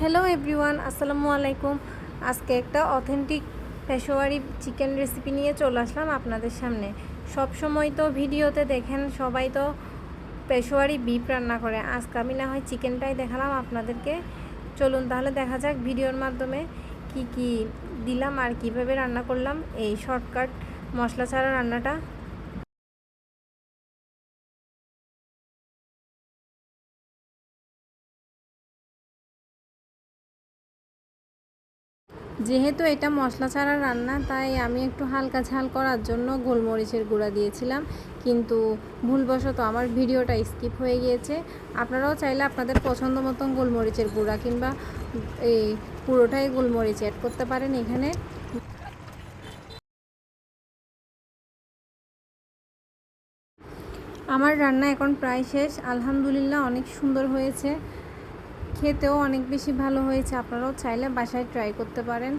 Hello everyone আসসালামু আলাইকুম। আজকে একটা অথেন্টিক পেশোয়ারি চিকেন রেসিপি নিয়ে চলে আসলাম আপনাদের সামনে। সব সময় তো ভিডিওতে দেখেন, সবাই তো পেশোয়ারি বিফ রান্না করে। আজকে আমি না হয় চিকেনটাই দেখালাম আপনাদেরকে। চলুন তাহলে দেখা যাক ভিডিওর মাধ্যমে কি কি দিলাম আর কীভাবে রান্না করলাম। এই শর্টকাট মশলা ছাড়া রান্নাটা যেহেতু এটা মশলা ছাড়া রান্না, তাই আমি একটু হালকা ঝাল করার জন্য গোলমরিচের গুঁড়া দিয়েছিলাম। কিন্তু ভুলবশত আমার ভিডিওটা স্কিপ হয়ে গিয়েছে। আপনারাও চাইলে আপনাদের পছন্দ মতন গোলমরিচের গুঁড়া কিংবা এই পুরোটাই গোলমরিচ অ্যাড করতে পারেন এখানে। আমার রান্না এখন প্রায় শেষ। আলহামদুলিল্লাহ অনেক সুন্দর হয়েছে। খেতেও অনেক বেশি ভালো হয়েছে। আপনারাও চাইলে বাসায় ট্রাই করতে পারেন।